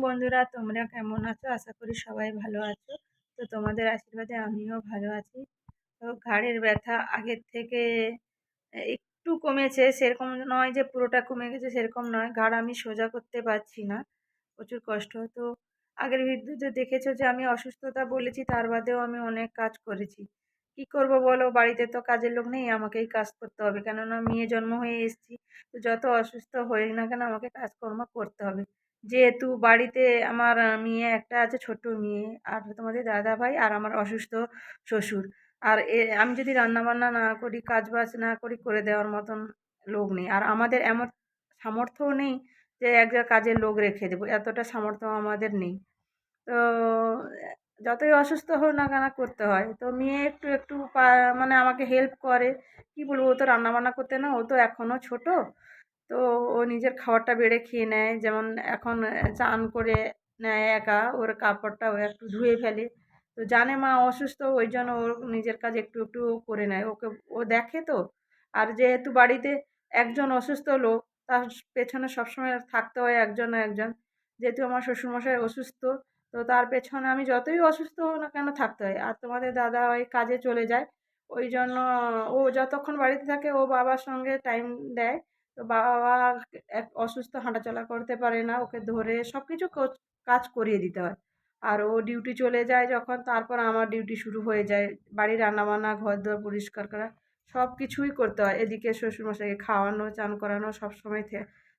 বন্ধুরা, তোমরা কেমন আছো? আশা করি সবাই ভালো আছো। তো তোমাদের আশীর্বাদে আমিও ভালো আছি। তো ঘাড়ের ব্যথা আগের থেকে একটু কমেছে। সেরকম নয় যে পুরোটা কমে গেছে, সেরকম নয়। ঘাড় আমি সোজা করতে পারছি না। প্রচুর কষ্ট। তো আগের ভিডিওতে দেখেছ যে আমি অসুস্থতা বলেছি, তার বাদেও আমি অনেক কাজ করেছি। কি করব বলো? বাড়িতে তো কাজের লোক নেই, আমাকেই কাজ করতে হবে। কেননা মেয়ে জন্ম হয়ে এসেছি। তো যত অসুস্থ হই না কেন, আমাকে কাজকর্ম করতে হবে। যেহেতু বাড়িতে আমার মেয়ে একটা আছে ছোট মেয়ে, আর তোমাদের দাদা ভাই আর আমার অসুস্থ শ্বশুর। আর এ, আমি যদি রান্নাবান্না না করি কাজ বাজ না করি, করে দেওয়ার মতন লোক নেই। আর আমাদের এমন সামর্থ্যও নেই যে এক কাজের লোক রেখে দেবো, এতটা সামর্থ্য আমাদের নেই। তো, যতই অসুস্থ হোক না কেন করতে হয়। তো মেয়ে একটু একটু মানে আমাকে হেল্প করে। কি বলব, ও তো রান্নাবান্না করতে না, ও তো এখনও ছোট। তো ও নিজের খাবারটা বেড়ে খেয়ে নেয়। যেমন এখন চান করে নেয় একা, ওর কাপড়টা ও একটু ধুয়ে ফেলে। তো জানে মা অসুস্থ, ওই জন্য ওর নিজের কাজ একটু একটু করে নেয়। ওকে, ও দেখে তো। আর যেহেতু বাড়িতে একজন অসুস্থ লোক, তার পেছনে সবসময় থাকতে হয় একজন একজন। যেহেতু আমার শ্বশুরমশাই অসুস্থ, তো তার পেছনে আমি যতই অসুস্থ হোক না কেন থাকতে হয়। আর তোমাদের দাদা ওই কাজে চলে যায়। ওই জন্য ও যতক্ষণ বাড়িতে থাকে, ও বাবার সঙ্গে টাইম দেয়। তো বাবা এক অসুস্থ হাঁটাচলা করতে পারে না, ওকে ধরে সব কিছু কাজ করিয়ে দিতে হয়। আর ও ডিউটি চলে যায় যখন, তারপর আমার ডিউটি শুরু হয়ে যায়। বাড়ির রান্নাবান্না ঘর দর পরিষ্কার করা সব কিছুই করতে হয়। এদিকে শ্বশুরমশাইকে খাওয়ানো, চান করানো সব সময়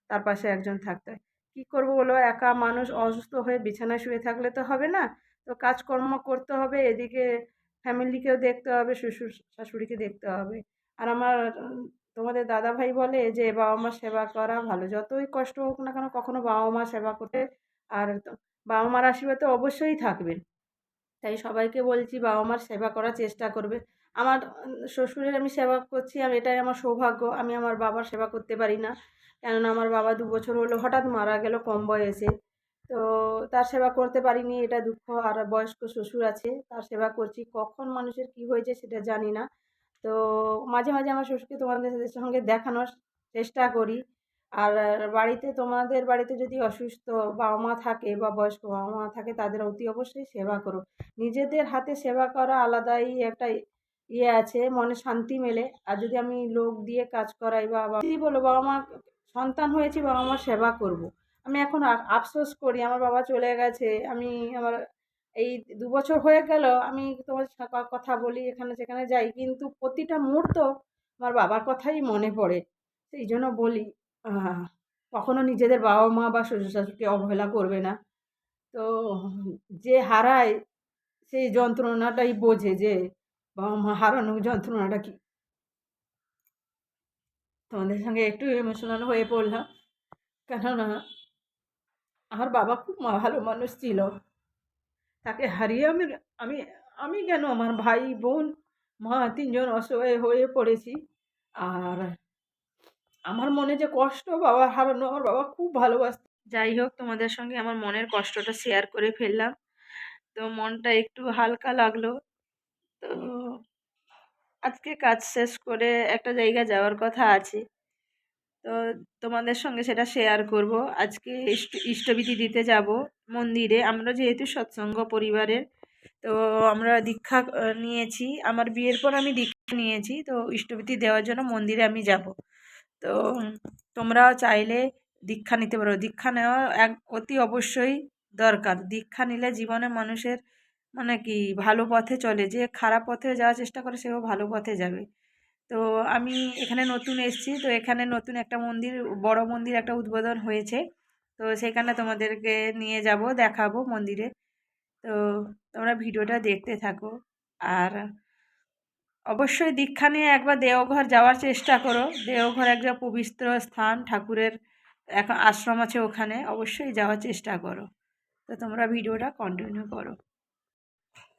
তার পাশে একজন থাকতে হয়। কী করব বলো? একা মানুষ অসুস্থ হয়ে বিছানায় শুয়ে থাকলে তো হবে না। তো কাজকর্ম করতে হবে, এদিকে ফ্যামিলিকেও দেখতে হবে শ্বশুর শাশুড়িকে দেখতে হবে। আর আমার তোমাদের দাদা ভাই বলে যে বাবা মার সেবা করা ভালো। যতই কষ্ট হোক না কেন কখনো বাবা মা সেবা করতে আর বাবা মার আশীর্বাদ তো অবশ্যই থাকবেন। তাই সবাইকে বলছি বাবা মার সেবা করার চেষ্টা করবে। আমার শ্বশুরের আমি সেবা করছি, আমি এটাই আমার সৌভাগ্য। আমি আমার বাবার সেবা করতে পারি না। কেননা আমার বাবা দু বছর হলো হঠাৎ মারা গেল কম বয়সে। তো তার সেবা করতে পারিনি, এটা দুঃখ। আর বয়স্ক শ্বশুর আছে, তার সেবা করছি। কখন মানুষের কি হয়েছে সেটা জানি না। তো মাঝে মাঝে আমার শ্বশুরকে তোমাদের সঙ্গে দেখানোর চেষ্টা করি। আর বাড়িতে তোমাদের বাড়িতে যদি অসুস্থ বাবা মা থাকে বা বয়স্ক বাবা মা থাকে, তাদের অতি অবশ্যই সেবা করো। নিজেদের হাতে সেবা করা আলাদাই একটা ইয়ে আছে, মনে শান্তি মেলে। আর যদি আমি লোক দিয়ে কাজ করাই বা যদি বলো বাবা মা সন্তান হয়েছি বাবা মার সেবা করব। আমি এখন আফসোস করি, আমার বাবা চলে গেছে, আমি আমার এই দু বছর হয়ে গেল, আমি তোমার কথা বলি এখানে সেখানে যাই, কিন্তু প্রতিটা মুহূর্ত আমার বাবার কথাই মনে পড়ে। সেই জন্য বলি কখনো নিজেদের বাবা মা বা শ্বশুর শাশুড়িকে অবহেলা করবে না। তো যে হারায় সেই যন্ত্রণাটাই বোঝে যে বাবা মা হারানো যন্ত্রণাটা কি। তোমাদের সঙ্গে একটু ইমোশনাল হয়ে পড়লাম, কেননা আমার বাবা খুব ভালো মানুষ ছিল। তাকে হারিয়ে আমি আমি আমি কেন আমার ভাই, বোন, মা তিনজন অসহায় হয়ে পড়েছি। আর আমার মনে যে কষ্ট বাবা হারানো আমার বাবা খুব ভালোবাসত। যাই হোক, তোমাদের সঙ্গে আমার মনের কষ্টটা শেয়ার করে ফেললাম। তো মনটা একটু হালকা লাগল। তো আজকে কাজ শেষ করে একটা জায়গা যাওয়ার কথা আছে। তো তোমাদের সঙ্গে সেটা শেয়ার করব। আজকে ইষ্টবিধি দিতে যাব মন্দিরে। আমরা যেহেতু সৎসঙ্গ পরিবারের, তো আমরা দীক্ষা নিয়েছি। আমার বিয়ের পর আমি দীক্ষা নিয়েছি, তো ইষ্টবিধি দেওয়ার জন্য মন্দিরে আমি যাব। তো তোমরাও চাইলে দীক্ষা নিতে পারো। দীক্ষা নেওয়া এক, অতি অবশ্যই দরকার। দীক্ষা নিলে জীবনে মানুষের মানে কি, ভালো পথে চলে। যে খারাপ পথে যাওয়ার চেষ্টা করে, সেও ভালো পথে যাবে। তো আমি এখানে নতুন এসেছি। তো এখানে নতুন একটা মন্দির, বড় মন্দির একটা উদ্বোধন হয়েছে। তো সেখানে তোমাদেরকে নিয়ে যাব, দেখাবো মন্দিরে। তো তোমরা ভিডিওটা দেখতে থাকো। আর অবশ্যই দীক্ষা নিয়ে একবার দেওঘর যাওয়ার চেষ্টা করো। দেওঘর একটা পবিত্র স্থান, ঠাকুরের এখন আশ্রম আছে ওখানে। অবশ্যই যাওয়ার চেষ্টা করো। তো তোমরা ভিডিওটা কন্টিনিউ করো।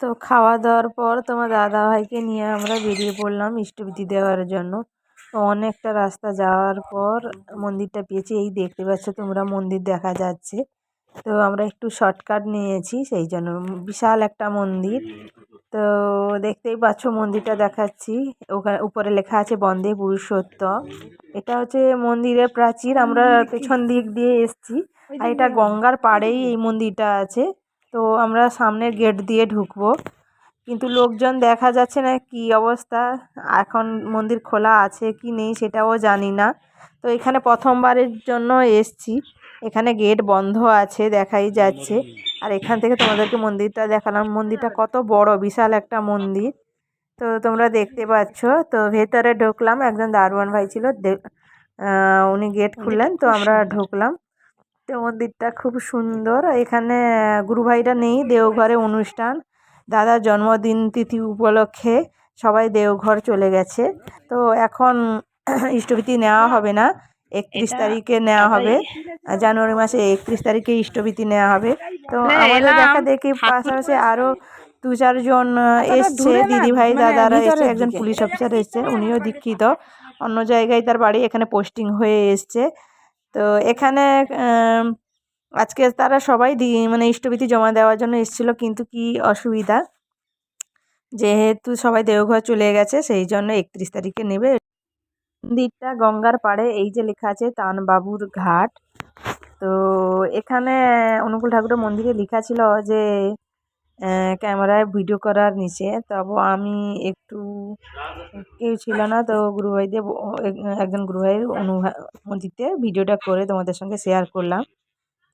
তো খাওয়া দাওয়ার পর তোমার দাদা ভাইকে নিয়ে আমরা বেরিয়ে পড়লাম ইষ্টবিধি দেওয়ার জন্য। তো অনেকটা রাস্তা যাওয়ার পর মন্দিরটা পেয়েছি। এই দেখতে পাচ্ছ তোমরা মন্দির দেখা যাচ্ছে। তো আমরা একটু শর্টকাট নিয়েছি, সেই জন্য বিশাল একটা মন্দির। তো দেখতেই পাচ্ছ মন্দিরটা দেখাচ্ছি। ওখানে উপরে লেখা আছে, বন্দে পুরুষোত্তম। এটা হচ্ছে মন্দিরের প্রাচীর। আমরা পেছন দিক দিয়ে এসছি। আর এটা গঙ্গার পাড়েই এই মন্দিরটা আছে। তো আমরা সামনের গেট দিয়ে ঢুকবো। কিন্তু লোকজন দেখা যাচ্ছে না কি অবস্থা এখন মন্দির খোলা আছে কি নেই সেটাও জানি না। তো এখানে প্রথমবারের জন্য এসছি। এখানে গেট বন্ধ আছে দেখাই যাচ্ছে। আর এখান থেকে তোমাদেরকে মন্দিরটা দেখালাম। মন্দিরটা কত বড় বিশাল একটা মন্দির। তো তোমরা দেখতে পাচ্ছ। তো ভেতরে ঢুকলাম। একজন দারোয়ান ভাই ছিল দে- উনি গেট খুললেন। তো আমরা ঢুকলাম। তো মন্দিরটা খুব সুন্দর। এখানে গুরু ভাইরা নেই দেওঘরে অনুষ্ঠান। দাদার জন্মদিন তিথি উপলক্ষে সবাই দেওঘর চলে গেছে। তো এখন ইষ্টভীতি নেওয়া হবে না একত্রিশ তারিখে নেওয়া হবে। জানুয়ারি মাসে একত্রিশ তারিখে ইষ্টভীতি নেওয়া হবে। তো আমাদের দেখা দেখি পাশাপাশি আরও দু চারজন এসছে। দিদি ভাই দাদারা এসছে একজন পুলিশ অফিসার এসছে উনিও দীক্ষিত। অন্য জায়গায় তার বাড়ি এখানে পোস্টিং হয়ে এসছে। তো এখানে আজকে তারা সবাই মানে ইষ্টভীতি জমা দেওয়ার জন্য এসেছিল, কিন্তু কি অসুবিধা? যেহেতু সবাই দেওঘর চলে গেছে, সেই জন্য একত্রিশ তারিখে নেবে। মন্দিরটা গঙ্গার পাড়ে, এই যে লেখা আছে, তানবাবুর ঘাট। তো এখানে অনুকূল ঠাকুরের মন্দিরে লেখা ছিল যে ক্যামেরায় ভিডিও করার নিচে। তবে আমি একটু কেউ ছিল না তো গুরুভাইদের একজন গুরুভাইয়ের অনুমতিতে ভিডিওটা করে তোমাদের সঙ্গে শেয়ার করলাম।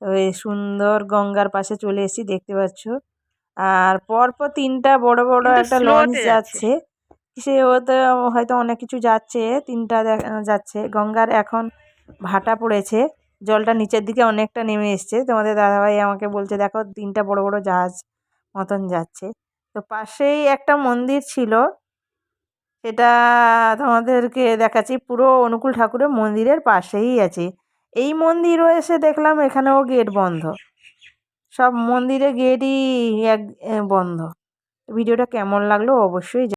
তো এই সুন্দর গঙ্গার পাশে চলে এসেছি দেখতে পাচ্ছ। আর পরপর তিনটা বড় বড় একটা লঞ্চ যাচ্ছে। সে ওতে হয়তো অনেক কিছু যাচ্ছে তিনটা দেখ- যাচ্ছে। গঙ্গার এখন ভাটা পড়েছে জলটা নিচের দিকে অনেকটা নেমে এসছে। তোমাদের দাদাভাই আমাকে বলছে দেখো তিনটা বড় বড় জাহাজ মতন যাচ্ছে। তো পাশেই একটা মন্দির ছিল। সেটা তোমাদেরকে দেখাচ্ছি। পুরো অনুকূল ঠাকুরের মন্দিরের পাশেই আছে। এই মন্দিরও এসে দেখলাম এখানেও গেট বন্ধ। সব মন্দিরে গেটই এক বন্ধ। ভিডিওটা কেমন লাগল অবশ্যই